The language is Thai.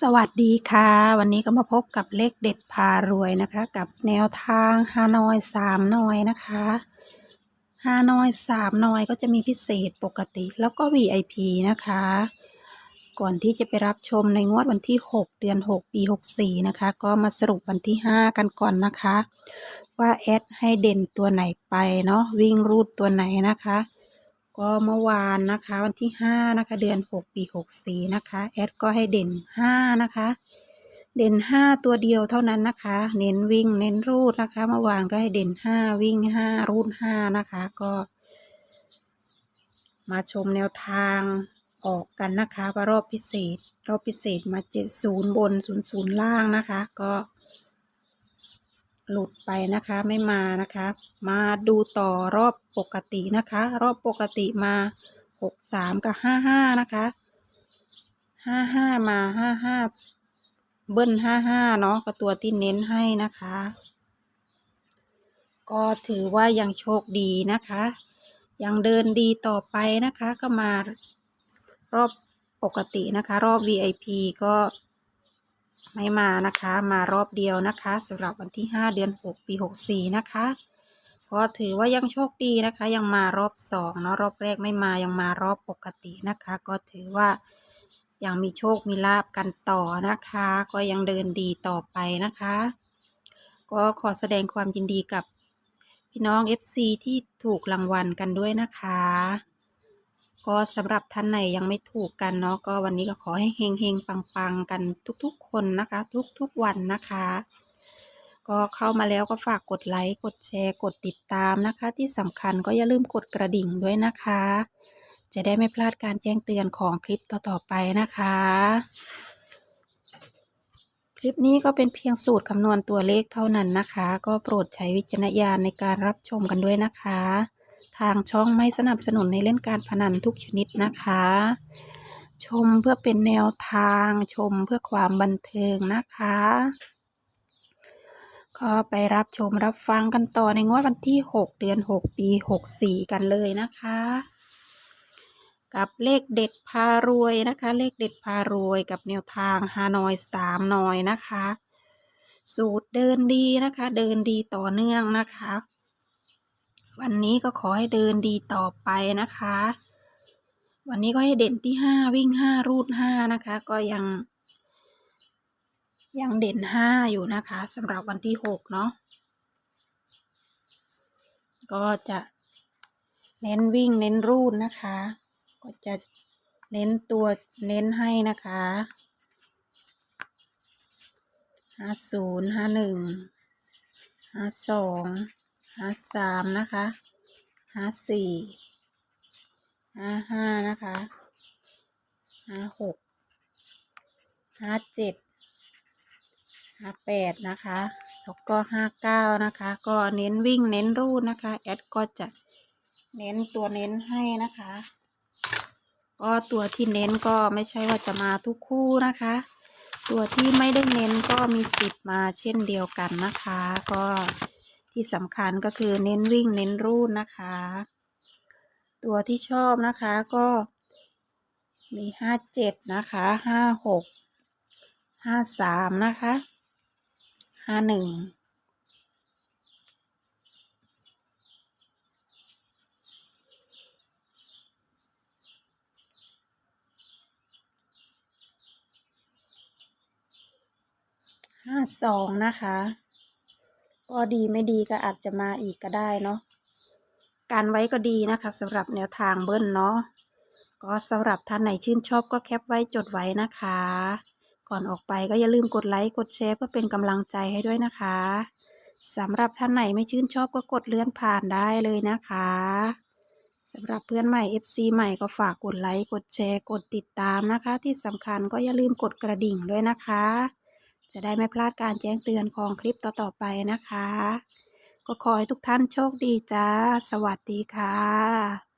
สวัสดีค่ะ วันนี้ก็มาพบกับเลขเด็ดพารวยนะคะ กับแนวทางฮานอยสามนอยนะคะฮานอยสามนอยก็จะมีพิเศษปกติแล้วก็ VIP นะคะ ก่อนที่จะไปรับชมในงวดวันที่ 6 เดือน 6 ปี 64 นะคะ ก็มาสรุปวันที่ 5 กันก่อนนะคะ ว่าแอดให้เด่นตัวไหนไปเนาะวิ่งรูดตัวไหนนะคะ ก็เมื่อวานนะคะวันที่ห้านะคะเดือนหกปีหกสี่นะคะแอดก็ให้เด่นห้านะคะ เด่นห้าตัวเดียวเท่านั้นนะคะ เน้นวิ่งเน้นรูดนะคะ เมื่อวานก็ให้เด่นห้าวิ่งห้ารูดห้านะคะก็ มาชมแนวทางออกกันนะคะว่ารอบพิเศษ รอบพิเศษมาเจ็ดศูนย์บนศูนย์ศูนย์ล่างนะคะ ก็ หลุดไปนะคะไม่มานะคะ มาดูต่อรอบปกตินะคะ รอบปกติมาหกสามกับห้าห้านะคะห้าห้ามาห้าห้าเบิ้ลห้าห้าเนาะก็ตัวที่เน้นให้นะคะ ก็ถือว่ายังโชคดีนะคะ ยังเดินดีต่อไปนะคะ ก็มารอบปกตินะคะ รอบ VIP ก็ ไม่มานะคะ มารอบเดียวนะคะสำหรับวันที่ 5 เดือน 6 ปี 64 นะคะก็ถือว่ายังโชคดีนะคะ ยังมารอบสองเนาะรอบแรกไม่มายังมารอบปกตินะคะ ก็ถือว่ายังมีโชคมีลาบกันต่อนะคะ ก็ยังเดินดีต่อไปนะคะ ก็ขอแสดงความยินดีกับพี่น้อง FC ที่ถูกรางวัลกันด้วยนะคะ ก็สำหรับท่านไหนยังไม่ถูกกันเนาะก็วันนี้ก็ขอให้เฮงเฮงปังปังๆ กันทุกๆ คนนะคะ ทุกๆวันนะคะ ก็เข้ามาแล้วก็ฝากกดไลค์กดแชร์กดติดตามนะคะ ที่สำคัญก็อย่าลืมกดกระดิ่งด้วยนะคะ จะได้ไม่พลาดการแจ้งเตือนของคลิปต่อๆไปนะคะ คลิปนี้ก็เป็นเพียงสูตรคำนวณตัวเลขเท่านั้นนะคะ ก็โปรดใช้วิจารณญาณในการรับชมกันด้วยนะคะ ทางช่องไม่สนับสนุนในเล่นการพนันทุกชนิดนะคะ ชมเพื่อเป็นแนวทางชมเพื่อความบันเทิงนะคะก็ไปรับชมรับฟังกันต่อในงวดวันที่ 6 เดือน 6 ปี 64 กันเลยนะคะ กับเลขเด็ดพารวยนะคะ เลขเด็ดพารวยกับแนวทางฮานอยสามนอยนะคะ สูตรเดินดีนะคะ เดินดีต่อเนื่องนะคะ วันนี้ก็ขอให้เดินดีต่อไปนะคะ วันนี้ก็ให้เด่นที่ห้าวิ่งห้ารูดห้านะคะ ก็ยัง ยังเด่นห้าอยู่นะคะสำหรับวันที่หกเนาะก็จะเน้นวิ่งเน้นรูดนะคะ ก็จะเน้นตัวเน้นให้นะคะห้าศูนย์ห้าหนึ่งห้าสอง ห้าสามนะคะห้าสี่ห้าห้านะคะห้าหกห้าเจ็ดห้าแปดนะคะ แล้วก็ห้าเก้านะคะ ก็เน้นวิ่งเน้นรูดนะคะ แอดก็จะเน้นตัวเน้นให้นะคะ ก็ตัวที่เน้นก็ไม่ใช่ว่าจะมาทุกคู่นะคะ ตัวที่ไม่ได้เน้นก็มีสิทธิ์มาเช่นเดียวกันนะคะ ก็ ที่สำคัญก็คือเน้นวิ่งเน้นรูดนะคะ ตัวที่ชอบนะคะก็มีห้าเจ็ดนะคะห้าหกห้าสามนะคะห้าหนึ่งห้าสองนะคะ ก็ดีไม่ดีก็อาจจะมาอีกก็ได้เนาะการไว้ก็ดีนะคะสำหรับแนวทางเบิ้ลเนาะก็สำหรับท่านไหนชื่นชอบก็แคปไว้จดไว้นะคะ ก่อนออกไปก็อย่าลืมกดไลค์กดแชร์เพื่อเป็นกำลังใจให้ด้วยนะคะสำหรับท่านไหนไม่ชื่นชอบก็กดเลื่อนผ่านได้เลยนะคะสำหรับเพื่อนใหม่ FC ใหม่ก็ฝากกดไลค์กดแชร์กดติดตามนะคะ ที่สำคัญก็อย่าลืมกดกระดิ่งด้วยนะคะ จะได้ไม่พลาดการแจ้งเตือนของคลิปต่อๆไปนะคะ ก็ขอให้ทุกท่านโชคดีจ้า สวัสดีค่ะ